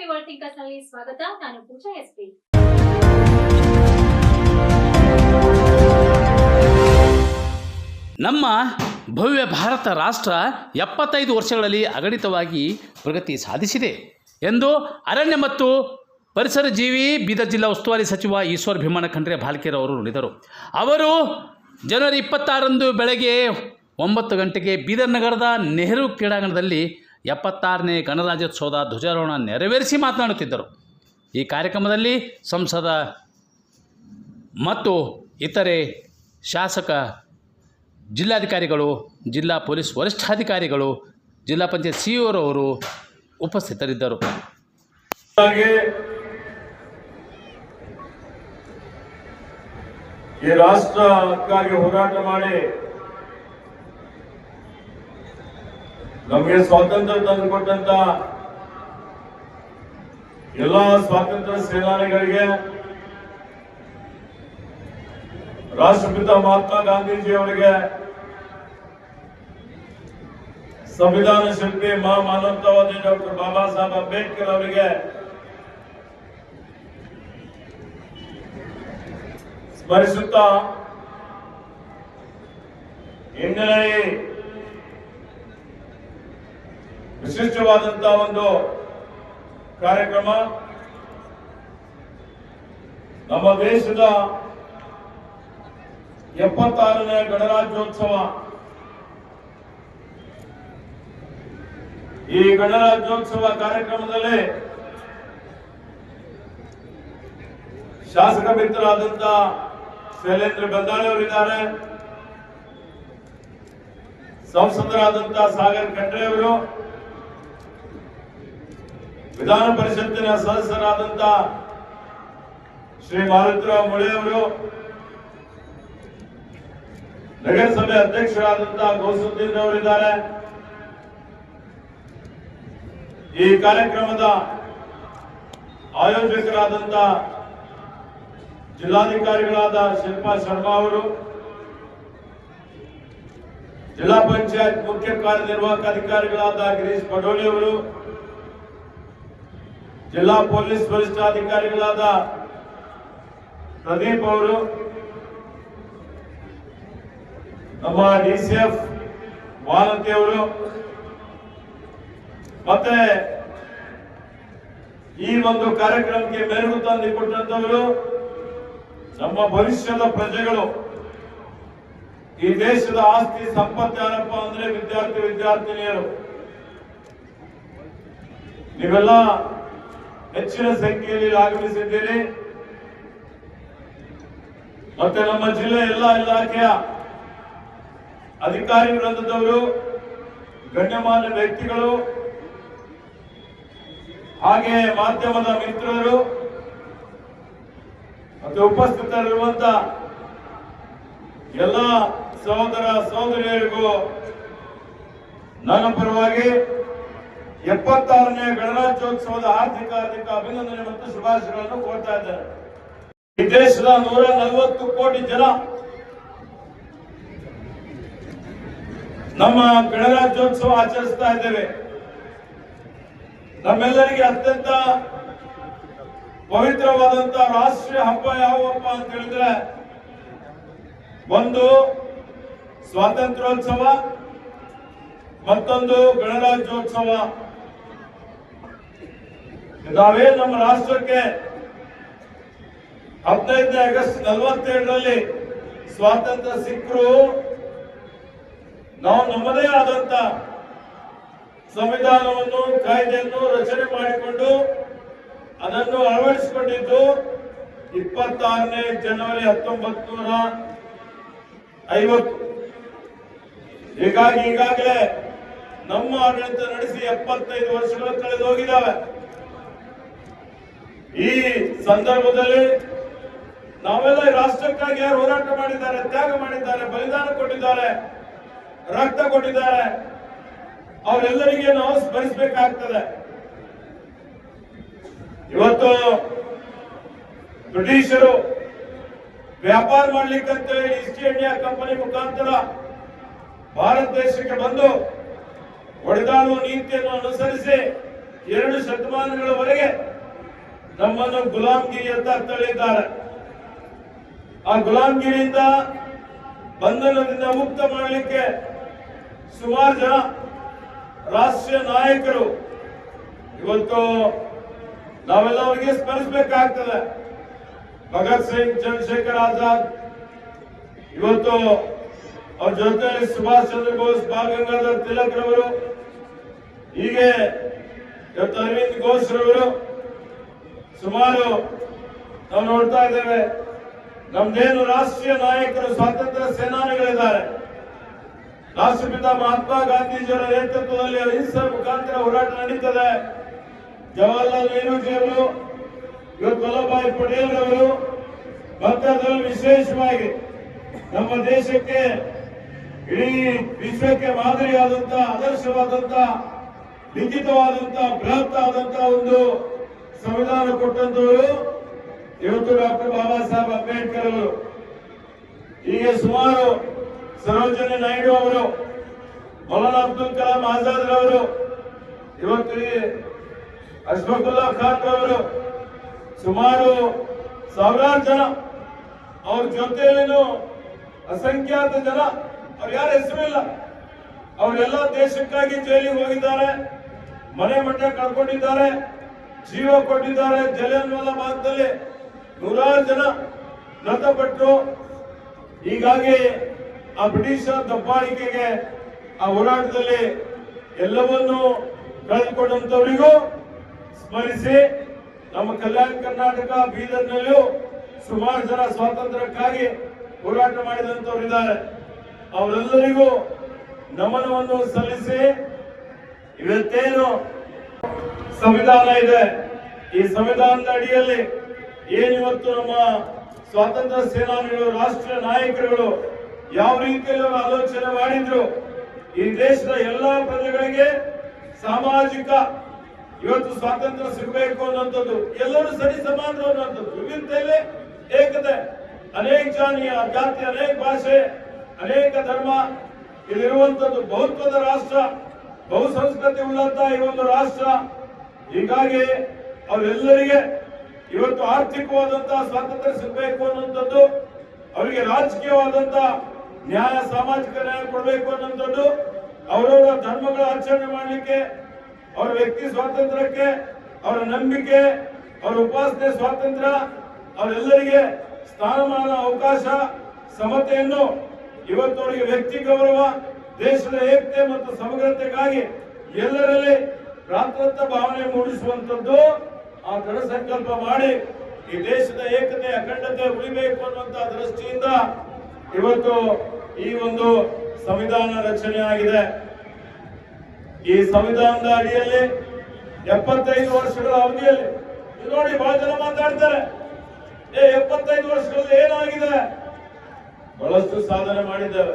ಸ್ವಾಗತ. ನಾನು ಪೂಜಾ ಎಸ್ಪಿ. ನಮ್ಮ ಭವ್ಯ ಭಾರತ ರಾಷ್ಟ್ರ ಎಪ್ಪತ್ತೈದು ವರ್ಷಗಳಲ್ಲಿ ಅಗಣಿತವಾಗಿ ಪ್ರಗತಿ ಸಾಧಿಸಿದೆ ಎಂದು ಅರಣ್ಯ ಮತ್ತು ಪರಿಸರ ಜೀವಿ ಬೀದರ್ ಜಿಲ್ಲಾ ಉಸ್ತುವಾರಿ ಸಚಿವ ಈಶ್ವರ್ ಭೀಮಣ್ಣ ಖಂಡ್ರೆ ಭಾಲ್ಕೆರ್ ಅವರು ನುಡಿದರು. ಅವರು ಜನವರಿ ಇಪ್ಪತ್ತಾರರಂದು ಬೆಳಗ್ಗೆ ಒಂಬತ್ತು ಗಂಟೆಗೆ ಬೀದರ್ ನಗರದ ನೆಹರು ಕ್ರೀಡಾಂಗಣದಲ್ಲಿ ಎಪ್ಪತ್ತಾರನೇ ಗಣರಾಜ್ಯೋತ್ಸವದ ಧ್ವಜಾರೋಹಣ ನೆರವೇರಿಸಿ ಮಾತನಾಡುತ್ತಿದ್ದರು. ಈ ಕಾರ್ಯಕ್ರಮದಲ್ಲಿ ಸಂಸದ ಮತ್ತು ಇತರೆ ಶಾಸಕ, ಜಿಲ್ಲಾಧಿಕಾರಿಗಳು, ಜಿಲ್ಲಾ ಪೊಲೀಸ್ ವರಿಷ್ಠಾಧಿಕಾರಿಗಳು, ಜಿಲ್ಲಾ ಪಂಚಾಯತ್ ಸಿಇಒರವರು ಉಪಸ್ಥಿತರಿದ್ದರು. ಈ ರಾಷ್ಟ್ರಕ್ಕಾಗಿ ಹೋರಾಟ ಮಾಡಿ ನಮಗೆ ಸ್ವಾತಂತ್ರ್ಯ ತಂದುಕೊಟ್ಟಂತ ಎಲ್ಲ ಸ್ವಾತಂತ್ರ್ಯ ಸೇನಾನಿಗಳಿಗೆ ರಾಷ್ಟ್ರಪಿತ ಮಹಾತ್ಮ ಗಾಂಧೀಜಿ ಅವರಿಗೆ ಸಂವಿಧಾನ ಶಿಲ್ಪಿ ಮಹಾಮಾನವತಾವಾದಿ ಡಾಕ್ಟರ್ ಬಾಬಾ ಸಾಹೇಬ್ ಅಂಬೇಡ್ಕರ್ ಅವರಿಗೆ ಸ್ಮರಿಸುತ್ತಾ ಇಂದಿನ ಈ ವಿಶಿಷ್ಟವಾದಂತಹ ಒಂದು ಕಾರ್ಯಕ್ರಮ. ನಮ್ಮ ದೇಶದ ಎಪ್ಪತ್ತಾರನೇ ಗಣರಾಜ್ಯೋತ್ಸವ. ಈ ಗಣರಾಜ್ಯೋತ್ಸವ ಕಾರ್ಯಕ್ರಮದಲ್ಲಿ ಶಾಸಕ ಮಿತ್ರರಾದಂತ ಶೈಲೇಂದ್ರ ಬೆಂದಾಳೆ ಅವರಿದ್ದಾರೆ. ಸಂಸದರಾದಂತಹ ಸಾಗರ್ ಖಂಡ್ರೆ ಅವರು ವಿಧಾನ ಪರಿಷತ್ತಿನ ಸದಸ್ಯರಾದಂತ ಶ್ರೀ ಮಾರುತಿರಾವ್ ಮೊಳೆ ಅವರು, ನಗರಸಭೆ ಅಧ್ಯಕ್ಷರಾದಂತ ಗೋಸುದ್ದೀನ್ ಅವರಿದ್ದಾರೆ. ಈ ಕಾರ್ಯಕ್ರಮದ ಆಯೋಜಕರಾದಂತ ಜಿಲ್ಲಾಧಿಕಾರಿಗಳಾದ ಶಿಲ್ಪಾ ಶರ್ಮಾ ಅವರು, ಜಿಲ್ಲಾ ಪಂಚಾಯತ್ ಮುಖ್ಯ ಕಾರ್ಯನಿರ್ವಾಹಕ ಅಧಿಕಾರಿಗಳಾದ ಗಿರೀಶ್ ಪಡೋಳಿ ಅವರು ಜಿಲ್ಲಾ ಪೊಲೀಸ್ ವರಿಷ್ಠಾಧಿಕಾರಿಗಳಾದ ಪ್ರದೀಪ್ ಅವರು, ನಮ್ಮ ಡಿಸಿಎಫ್ ಮಾಲತಿ ಅವರು, ಮತ್ತೆ ಈ ಒಂದು ಕಾರ್ಯಕ್ರಮಕ್ಕೆ ಮೆರುಗು ತಂದುಕೊಟ್ಟಂತವರು ನಮ್ಮ ಭವಿಷ್ಯದ ಪ್ರಜೆಗಳು. ಈ ದೇಶದ ಆಸ್ತಿ ಸಂಪತ್ತು ಯಾರಪ್ಪ ಅಂದ್ರೆ ವಿದ್ಯಾರ್ಥಿ ವಿದ್ಯಾರ್ಥಿನಿಯರು. ನೀವೆಲ್ಲ ಹೆಚ್ಚಿನ ಸಂಖ್ಯೆಯಲ್ಲಿ ಆಗಮಿಸಿದ್ದೀರಿ ಮತ್ತೆ ನಮ್ಮ ಜಿಲ್ಲೆ ಎಲ್ಲ ಇಲಾಖೆಯ ಅಧಿಕಾರಿ ವೃಂದದವರು, ಗಣ್ಯಮಾನ್ಯ ವ್ಯಕ್ತಿಗಳು, ಹಾಗೆ ಮಾಧ್ಯಮದ ಮಿತ್ರರು, ಮತ್ತೆ ಉಪಸ್ಥಿತರಿರುವಂತ ಎಲ್ಲ ಸಹೋದರ ಸಹೋದರಿಯರಿಗೂ ನನ್ನ ಪರವಾಗಿ ಎಪ್ಪತ್ತಾರನೇ ಗಣರಾಜ್ಯೋತ್ಸವದ ಆರ್ಥಿಕ ಆರ್ಥಿಕ ಅಭಿನಂದನೆ ಮತ್ತು ಶುಭಾಶಯಗಳನ್ನು ಕೋರ್ತಾ ಇದ್ದಾರೆ. ಈ ದೇಶದ ನೂರ ನಲವತ್ತು ಕೋಟಿ ಜನ ನಮ್ಮ ಗಣರಾಜ್ಯೋತ್ಸವ ಆಚರಿಸ್ತಾ ಇದ್ದೇವೆ. ನಮ್ಮೆಲ್ಲರಿಗೆ ಅತ್ಯಂತ ಪವಿತ್ರವಾದಂತ ರಾಷ್ಟ್ರೀಯ ಹಬ್ಬ ಯಾವಪ್ಪ ಅಂತ ಹೇಳಿದ್ರೆ, ಒಂದು ಸ್ವಾತಂತ್ರ್ಯೋತ್ಸವ, ಮತ್ತೊಂದು ಗಣರಾಜ್ಯೋತ್ಸವ. ನಾವೇ ನಮ್ಮ ರಾಷ್ಟ್ರಕ್ಕೆ ಹದಿನೈದನೇ ಆಗಸ್ಟ್ ನಲವತ್ತೇಳರಲ್ಲಿ ಸ್ವಾತಂತ್ರ್ಯ ಸಿಕ್ಕರು. ನಾವು ನಮ್ಮದೇ ಆದಂತ ಸಂವಿಧಾನವನ್ನು, ಕಾಯ್ದೆಯನ್ನು ರಚನೆ ಮಾಡಿಕೊಂಡು ಅದನ್ನು ಅಳವಡಿಸಿಕೊಂಡಿದ್ದು ಇಪ್ಪತ್ತಾರನೇ ಜನವರಿ ಹತ್ತೊಂಬತ್ತು ನೂರ ಐವತ್ತು. ಹೀಗಾಗಿ ಈಗಾಗಲೇ ನಮ್ಮ ಆಡಳಿತ ನಡೆಸಿ ಎಪ್ಪತ್ತೈದು ವರ್ಷಗಳು ಕಳೆದು ಹೋಗಿದ್ದಾವೆ ಈ ಸಂದರ್ಭದಲ್ಲಿ ನಾವೆಲ್ಲ ರಾಷ್ಟ್ರಕ್ಕಾಗಿ ಯಾರು ಹೋರಾಟ ಮಾಡಿದ್ದಾರೆ, ತ್ಯಾಗ ಮಾಡಿದ್ದಾರೆ, ಬಲಿದಾನ ಕೊಟ್ಟಿದ್ದಾರೆ, ರಕ್ತ ಕೊಟ್ಟಿದ್ದಾರೆ. ಅವರೆಲ್ಲರಿಗೆ ನಾವು ಸ್ಮರಿಸಬೇಕಾಗ್ತದೆ. ಇವತ್ತು ಬ್ರಿಟಿಷರು ವ್ಯಾಪಾರ ಮಾಡ್ಲಿಕ್ಕಂತ ಈಸ್ಟ್ ಇಂಡಿಯಾ ಕಂಪನಿ ಮುಖಾಂತರ ಭಾರತ ದೇಶಕ್ಕೆ ಬಂದು ಒಡೆದಾಡುವ ನೀತಿಯನ್ನು ಅನುಸರಿಸಿ ಎರಡು ಶತಮಾನಗಳವರೆಗೆ ನಮ್ಮನ್ನು ಗುಲಾಮ್ಗಿರಿಯತ್ತ ತಳ್ಳಿದ್ದಾರೆ. ಆ ಗುಲಾಮ್ಗಿರಿಯಿಂದ ಬಂಧನದಿಂದ ಮುಕ್ತ ಮಾಡಲಿಕ್ಕೆ ಸುಮಾರು ಜನ ರಾಷ್ಟ್ರೀಯ ನಾಯಕರು ಇವತ್ತು ನಾವೆಲ್ಲ ಅವರಿಗೆ ಸ್ಮರಿಸಬೇಕಾಗ್ತದೆ. ಭಗತ್ ಸಿಂಗ್, ಚಂದ್ರಶೇಖರ್ ಆಜಾದ್. ಇವತ್ತು ಅವ್ರ ಜೊತೆಯಲ್ಲಿ ಸುಭಾಷ್ ಚಂದ್ರ ಬೋಸ್ ಬಾಲ್ ಗಂಗಾಧರ್ ತಿಲಕ್ ರವರು, ಹೀಗೆ ಇವತ್ತು ಅರವಿಂದ್ ಘೋಷ್ ರವರು ಸುಮಾರು ನಾವು ನೋಡ್ತಾ ಇದ್ದೇವೆ, ನಮ್ದೇನು ರಾಷ್ಟ್ರೀಯ ನಾಯಕರು ಸ್ವಾತಂತ್ರ್ಯ ಸೇನಾನಿಗಳಿದ್ದಾರೆ. ರಾಷ್ಟ್ರಪಿತ ಮಹಾತ್ಮ ಗಾಂಧೀಜಿಯವರ ನೇತೃತ್ವದಲ್ಲಿ ಅಹಿಂಸೆ ಮುಖಾಂತರ ಹೋರಾಟ ನಡೀತದೆ. ಜವಾಹರ್ಲಾಲ್ ನೆಹರೂಜಿ ಅವರು ಇವತ್ತು ವಲ್ಲಭಾಯ್ ಪಟೇಲ್ ಅವರು ಭಕ್ತದಲ್ಲಿ ವಿಶೇಷವಾಗಿ ನಮ್ಮ ದೇಶಕ್ಕೆ ಇಡೀ ವಿಶ್ವಕ್ಕೆ ಮಾದರಿಯಾದಂತ ಆದರ್ಶವಾದಂತ ಲಿಖಿತವಾದಂತ ಬೃಹತ್ ಆದಂತ ಒಂದು ಸಂವಿಧಾನ ಕೊಟ್ಟಂತವರು ಇವತ್ತು ಡಾಕ್ಟರ್ ಬಾಬಾ ಸಾಹೇಬ್ ಅಂಬೇಡ್ಕರ್ ಅವರು. ಹೀಗೆ ಸುಮಾರು ಸರೋಜನಿ ನಾಯ್ಡು ಅವರು, ಮೌಲಾನಾ ಅಬ್ದುಲ್ ಕಲಾಂ ಆಜಾದ್ ಅವರು ಇವತ್ತು ಅಶ್ಫಕುಲ್ಲಾ ಖಾನ್ ರವರು ಸುಮಾರು ಸಾವಿರಾರು ಜನ ಅವ್ರ ಜೊತೆಯಲ್ಲೇನು ಅಸಂಖ್ಯಾತ ಜನ, ಅವ್ರ ಯಾರ ಇಲ್ಲ. ಅವರೆಲ್ಲ ದೇಶಕ್ಕಾಗಿ ಜೈಲಿಗೆ ಹೋಗಿದ್ದಾರೆ, ಮನೆ ಮಠ ಕಳ್ಕೊಂಡಿದ್ದಾರೆ. ಜೀವ ಕೊಟ್ಟಿದ್ದಾರೆ ಜಲಿಯನ್ವಾಲಾ ಭಾಗದಲ್ಲಿ ನೂರಾರು ಜನ ಮೃತಪಟ್ಟರು ಹೀಗಾಗಿ ಆ ಬ್ರಿಟಿಷರ ದಬ್ಬಾಳಿಕೆಗೆ ಆ ಹೋರಾಟದಲ್ಲಿ ಎಲ್ಲವನ್ನೂ ಕಳೆದುಕೊಂಡಂತವರಿಗೂ ಸ್ಮರಿಸಿ ನಮ್ಮ ಕಲ್ಯಾಣ ಕರ್ನಾಟಕ ಬೀದರ್ನಲ್ಲೂ ಸುಮಾರು ಜನ ಸ್ವಾತಂತ್ರ್ಯಕ್ಕಾಗಿ ಹೋರಾಟ ಮಾಡಿದಂತವರಿದ್ದಾರೆ ಅವರೆಲ್ಲರಿಗೂ ನಮನವನ್ನು ಸಲ್ಲಿಸಿ ಇವತ್ತೇನು ಸಂವಿಧಾನ ಇದೆ. ಈ ಸಂವಿಧಾನದ ಅಡಿಯಲ್ಲಿ ಏನಿವತ್ತು ನಮ್ಮ ಸ್ವಾತಂತ್ರ್ಯ ಸೇನಾನಿಗಳು, ರಾಷ್ಟ್ರೀಯ ನಾಯಕರುಗಳು ಯಾವ ರೀತಿಯಲ್ಲಿ ಅವರು ಆಲೋಚನೆ ಮಾಡಿದ್ರು, ಈ ದೇಶದ ಎಲ್ಲಾ ಪ್ರಜೆಗಳಿಗೆ ಸಾಮಾಜಿಕ ಇವತ್ತು ಸ್ವಾತಂತ್ರ್ಯ ಸಿಗಬೇಕು ಅನ್ನುವಂಥದ್ದು, ಎಲ್ಲರೂ ಸರಿ ಸಮಾನರು ಅನ್ನುವಂಥದ್ದು ವಿವಿಧತೆಯಲ್ಲಿ ಏಕತೆ. ಅನೇಕ ಜಾನಿಯ ಜಾತಿ, ಅನೇಕ ಭಾಷೆ, ಅನೇಕ ಧರ್ಮ ಇಲ್ಲಿರುವಂತದ್ದು ಬಹುತ್ವದ ರಾಷ್ಟ್ರ, ಬಹುಸಂಸ್ಕೃತಿ ಉಳ್ಳಂತ ಈ ಒಂದು ರಾಷ್ಟ್ರ. ಹೀಗಾಗಿ ಅವರೆಲ್ಲರಿಗೆ ಇವತ್ತು ಆರ್ಥಿಕವಾದಂತಹ ಸ್ವಾತಂತ್ರ್ಯ ಸಿಗಬೇಕು ಅನ್ನುವಂಥದ್ದು, ಅವರಿಗೆ ರಾಜಕೀಯವಾದಂತ ನ್ಯಾಯ, ಸಾಮಾಜಿಕ ನ್ಯಾಯ ಕೊಡಬೇಕು ಅನ್ನುವಂಥದ್ದು, ಅವರವರ ಧರ್ಮಗಳ ಆಚರಣೆ ಮಾಡಲಿಕ್ಕೆ, ಅವರ ವ್ಯಕ್ತಿ ಸ್ವಾತಂತ್ರ್ಯಕ್ಕೆ, ಅವರ ನಂಬಿಕೆ, ಅವರ ಉಪಾಸನೆ ಸ್ವಾತಂತ್ರ್ಯ, ಅವರೆಲ್ಲರಿಗೆ ಸ್ಥಾನಮಾನ ಅವಕಾಶ, ಸಮತೆಯನ್ನು ಇವತ್ತು ಅವರಿಗೆ ವ್ಯಕ್ತಿ ಗೌರವ, ದೇಶದ ಏಕತೆ ಮತ್ತು ಸಮಗ್ರತೆಗಾಗಿ ಎಲ್ಲರಲ್ಲಿ ಭ್ರಾತೃತ್ವ ಭಾವನೆ ಮೂಡಿಸುವಂತದ್ದು ಆ ದೃಢ ಸಂಕಲ್ಪ ಮಾಡಿ ಈ ದೇಶದ ಏಕತೆ ಅಖಂಡತೆ ಉಳಿಬೇಕು ಅನ್ನುವಂತ ದೃಷ್ಟಿಯಿಂದ ಇವತ್ತು ಈ ಒಂದು ಸಂವಿಧಾನ ರಚನೆ ಆಗಿದೆ. ಈ ಸಂವಿಧಾನದ ಅಡಿಯಲ್ಲಿ ಎಪ್ಪತ್ತೈದು ವರ್ಷಗಳ ಅವಧಿಯಲ್ಲಿ ನೋಡಿ ಬಹಳ ಜನ ಮಾತಾಡ್ತಾರೆ. ಏ, ಎಪ್ಪತ್ತೈದು ವರ್ಷಗಳಲ್ಲಿ ಏನಾಗಿದೆ? ಬಹಳಷ್ಟು ಸಾಧನೆ ಮಾಡಿದ್ದೇವೆ.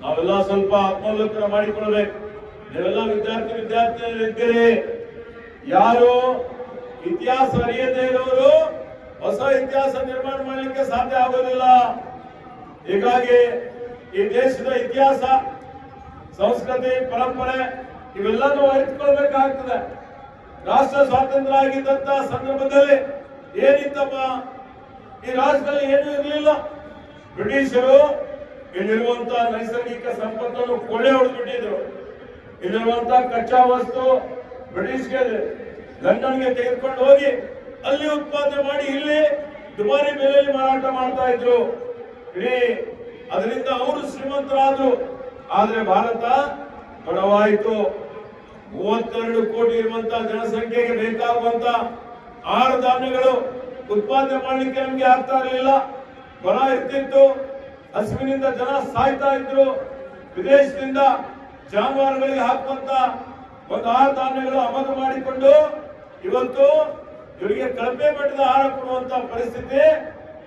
ನಾವೆಲ್ಲ ಸ್ವಲ್ಪ ಆತ್ಮಾವಲೋಕನ ಮಾಡಿಕೊಳ್ಬೇಕು ನೀವೆಲ್ಲ ವಿದ್ಯಾರ್ಥಿ ವಿದ್ಯಾರ್ಥಿನಿಯರಿದ್ದೀರಿ ಯಾರು ಇತಿಹಾಸ ಅರಿಯದೇ ಇರೋರು ಹೊಸ ಇತಿಹಾಸ ನಿರ್ಮಾಣ ಮಾಡಲಿಕ್ಕೆ ಸಾಧ್ಯ ಆಗೋದಿಲ್ಲ. ಹೀಗಾಗಿ ಈ ದೇಶದ ಇತಿಹಾಸ, ಸಂಸ್ಕೃತಿ, ಪರಂಪರೆ ಇವೆಲ್ಲನೂ ಅರಿತುಕೊಳ್ಬೇಕಾಗ್ತದೆ. ರಾಷ್ಟ್ರ ಸ್ವಾತಂತ್ರ್ಯ ಆಗಿದ್ದಂತ ಸಂದರ್ಭದಲ್ಲಿ ಏನಿತ್ತಪ್ಪ? ಈ ರಾಜ್ಯದಲ್ಲಿ ಏನೂ ಇರಲಿಲ್ಲ. ಬ್ರಿಟಿಷರು ಇಲ್ಲಿರುವಂತಹ ನೈಸರ್ಗಿಕ ಸಂಪತ್ತನ್ನು ಕೊಳ್ಳೆ ಹೊಡೆದ್ಬಿಟ್ಟಿದ್ರು. ಇಲ್ಲಿರುವಂತ ಕಚ್ಚಾ ವಸ್ತು ಬ್ರಿಟಿಷ್ಗೆ ಲಂಡನ್ಗೆ ತೆಗೆದುಕೊಂಡು ಹೋಗಿ ಅಲ್ಲಿ ಉತ್ಪಾದನೆ ಮಾಡಿ ಇಲ್ಲಿ ದುಬಾರಿ ಬೆಲೆಯಲ್ಲಿ ಮಾರಾಟ ಮಾಡ್ತಾ ಇದ್ರು. ಇಡೀ ಅದರಿಂದ ಅವರು ಶ್ರೀಮಂತರಾದ್ರು. ಆದ್ರೆ ಭಾರತ ಬಡವಾಯಿತು. ಮೂವತ್ತೆರಡು ಕೋಟಿ ಇರುವಂತಹ ಜನಸಂಖ್ಯೆಗೆ ಬೇಕಾಗುವಂತ ಆಹಾರ ಧಾನ್ಯಗಳು ಉತ್ಪಾದನೆ ಮಾಡಲಿಕ್ಕೆ ನಮ್ಗೆ ಆಗ್ತಾ ಇರಲಿಲ್ಲ. ಬರ ಇರ್ತಿತ್ತು ಹಸುವಿನಿಂದ ಜನ ಸಾಯ್ತಾ ಇದ್ರು. ವಿದೇಶದಿಂದ ಜಾನುವಾರುಗಳಿಗೆ ಹಾಕುವಂತ ಒಂದು ಆಹಾರ ಧಾನ್ಯಗಳು ಆಮದು ಮಾಡಿಕೊಂಡು ಇವತ್ತು ಇವರಿಗೆ ಕಳಪೆ ಮಟ್ಟದ ಆಹಾರ ಕೊಡುವಂತ ಪರಿಸ್ಥಿತಿ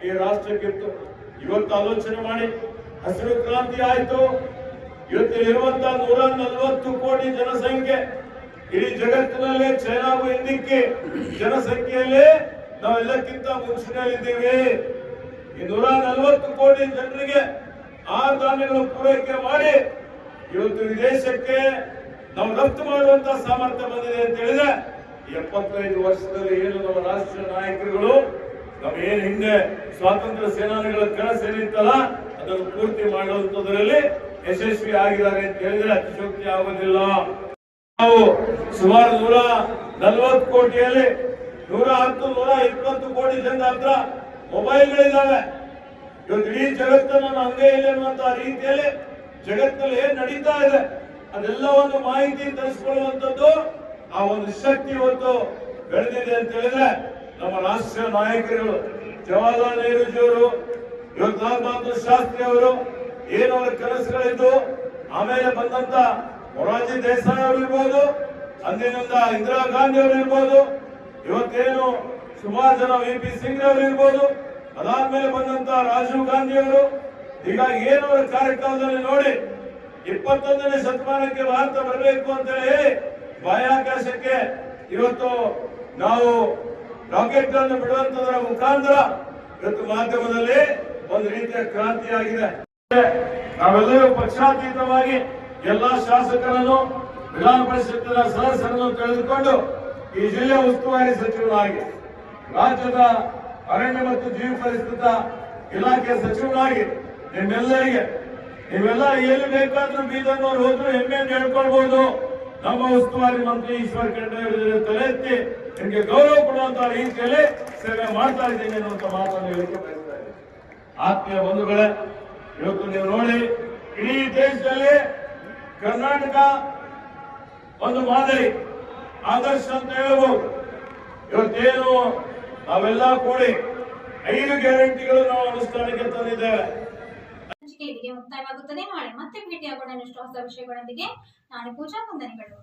ಈ ರಾಷ್ಟ್ರಕ್ಕಿತ್ತು ಇವತ್ತು ಆಲೋಚನೆ ಮಾಡಿ ಹಸಿರು ಕ್ರಾಂತಿ ಆಯಿತು. ಇವತ್ತು ಇರುವಂತಹ ನೂರ ನಲವತ್ತು ಕೋಟಿ ಜನಸಂಖ್ಯೆ. ಇಡೀ ಜಗತ್ತಿನಲ್ಲಿ ಚೈನಾಗೂ ಹಿಂದಿಕ್ಕಿ ಜನಸಂಖ್ಯೆಯಲ್ಲಿ ನಾವೆಲ್ಲಕ್ಕಿಂತ ಮುಂಚೂಣಿಯಲ್ಲಿದ್ದೀವಿ. ಈ ನೂರ ನಲವತ್ತು ಕೋಟಿ ಜನರಿಗೆ ಆಹಾರ ಧಾನ್ಯಗಳು ಪೂರೈಕೆ ಮಾಡಿ ಇವತ್ತು ವಿದೇಶಕ್ಕೆ ನಾವು ರಫ್ತು ಮಾಡುವಂತ ಸಾಮರ್ಥ್ಯ ಬಂದಿದೆ ಅಂತ ಹೇಳಿದ್ರೆ, ಎಪ್ಪತ್ತೈದು ವರ್ಷದಲ್ಲಿ ಏನು ನಮ್ಮ ರಾಷ್ಟ್ರ ನಾಯಕರುಗಳು, ನಮ್ಮ ಏನ್ ಹಿಂದೆ ಸ್ವಾತಂತ್ರ್ಯ ಸೇನಾನಿಗಳ ಕೆಲಸ ಏನಿತ್ತಲ್ಲ ಅದನ್ನು ಪೂರ್ತಿ ಮಾಡುವಂತದ್ರಲ್ಲಿ ಯಶಸ್ವಿ ಆಗಿದ್ದಾರೆ ಅಂತ ಹೇಳಿದ್ರೆ ಅತಿಶೋಕ್ತಿ ಆಗೋದಿಲ್ಲ. ನಾವು ಸುಮಾರು ನೂರ ನಲ್ವತ್ತು ಕೋಟಿಯಲ್ಲಿ ನೂರ ಹತ್ತು, ನೂರ ಇಪ್ಪತ್ತು ಕೋಟಿ ಜನ ಹತ್ರ ಮೊಬೈಲ್ಗಳಿದ್ದಾವೆ ಇವತ್ತು ಇಡೀ ಜಗತ್ತನ್ನು ಹಂಗೆ ಇಲ್ಲ ಅನ್ನುವಂತಹ ರೀತಿಯಲ್ಲಿ ಜಗತ್ತಲ್ಲಿ ಏನ್ ನಡೀತಾ ಇದೆ, ಅದೆಲ್ಲ ಒಂದು ಮಾಹಿತಿ ತರಿಸ್ಕೊಳ್ಳುವಂಥದ್ದು ಆ ಒಂದು ಶಕ್ತಿ ಇವತ್ತು ಬೆಳೆದಿದೆ ಅಂತ ಹೇಳಿದ್ರೆ ನಮ್ಮ ರಾಷ್ಟ್ರೀಯ ನಾಯಕರುಗಳು ಜವಾಹರ್ಲಾಲ್ ನೆಹರೂಜಿಯವರು ಲಾಲ್ ಬಹದ್ದೂರ್ ಶಾಸ್ತ್ರಿ ಅವರು ಏನವರ ಕನಸುಗಳಿದ್ದು ಆಮೇಲೆ ಬಂದಂತ ಮೊರಾರ್ಜಿ ದೇಸಾಯಿ ಅವರು ಇರ್ಬೋದು, ಅಂದಿನಿಂದ ಇಂದಿರಾ ಗಾಂಧಿ ಅವರು ಇರ್ಬೋದು, ಇವತ್ತೇನು ಸುಮಾರು ಜನ ವಿ ಪಿ ಸಿಂಗ್ ಅವರು ಇರ್ಬೋದು, ಅದಾದ್ಮೇಲೆ ಬಂದಂತ ರಾಜೀವ್ ಗಾಂಧಿ ಅವರು ಹೀಗಾಗಿ ಏನು ಅವರ ಕಾರ್ಯಕ್ರಮದಲ್ಲಿ ನೋಡಿ ಇಪ್ಪತ್ತೊಂದನೇ ಶತಮಾನಕ್ಕೆ ಭಾರತ ಬರಬೇಕು ಅಂತ ಹೇಳಿ ಬಾಹ್ಯಾಕಾಶಕ್ಕೆ ಇವತ್ತು ನಾವು ರಾಕೆಟ್ಗಳನ್ನು ಬಿಡುವಂತದರ ಮುಖಾಂತರ ಇವತ್ತು ಮಾಧ್ಯಮದಲ್ಲಿ ಒಂದು ರೀತಿಯ ಕ್ರಾಂತಿ ಆಗಿದೆ ನಾವೆಲ್ಲರೂ ಪಕ್ಷಾತೀತವಾಗಿ ಎಲ್ಲಾ ಶಾಸಕರನ್ನು, ವಿಧಾನ ಪರಿಷತ್ತಿನ ಸದಸ್ಯರನ್ನು ತಿಳಿದುಕೊಂಡು ಈ ಜಿಲ್ಲೆಯ ಉಸ್ತುವಾರಿ ಸಚಿವರಾಗಿ ರಾಜ್ಯದ ಅರಣ್ಯ ಮತ್ತು ಜೀವ ಪರಿಸ್ಥಿತ ಇಲಾಖೆ ಸಚಿವರಾಗಿ ನಿಮ್ಮೆಲ್ಲರಿಗೆ, ನೀವೆಲ್ಲ ಎಲ್ಲಿ ಬೇಕಾದ್ರೂ ಬೀದರ್ನವ್ರು ಹೋದ್ರು ಹೆಮ್ಮೆ ಹೇಳ್ಕೊಳ್ಬಹುದು ನಮ್ಮ ಉಸ್ತುವಾರಿ ಮಂತ್ರಿ ಈಶ್ವರ್ ಖಂಡ್ರೆ ತಲೆ ಎತ್ತಿ ನಿಮಗೆ ಗೌರವ ಕೊಡುವಂತ ರೀತಿಯಲ್ಲಿ ಸೇವೆ ಮಾಡ್ತಾ ಇದ್ದೀನಿ ಅನ್ನುವಂತ ಮಾತನ್ನು ಹೇಳಿಕೆ ಬಯಸ್ತಾ ಇದ್ದೀನಿ. ಆತ್ಮೀಯ ಬಂಧುಗಳೇ, ಇವತ್ತು ನೀವು ನೋಡಿ, ಇಡೀ ದೇಶದಲ್ಲಿ ಕರ್ನಾಟಕ ಒಂದು ಮಾದರಿ, ಆದರ್ಶ ಅಂತ ಹೇಳಬಹುದು ಇವತ್ತೇನು ನಾವೆಲ್ಲ ಕೂಡಿ ಐದು ಗ್ಯಾರಂಟಿಗಳು ನಾವು ಅನುಷ್ಠಾನಕ್ಕೆ ತಂದಿದ್ದೇವೆ. ಸಂಚಿಕೆ ಇಲ್ಲಿಗೆ ಮುಕ್ತಾಯವಾಗುತ್ತದೆ. ನಾಳೆ ಮತ್ತೆ ಭೇಟಿಯಾಗೋಣ. ಇಷ್ಟು ಹೊಸ ವಿಷಯಗಳೊಂದಿಗೆ ನಾನು ಪೂಜಾ ವಂದನೆಗಳು.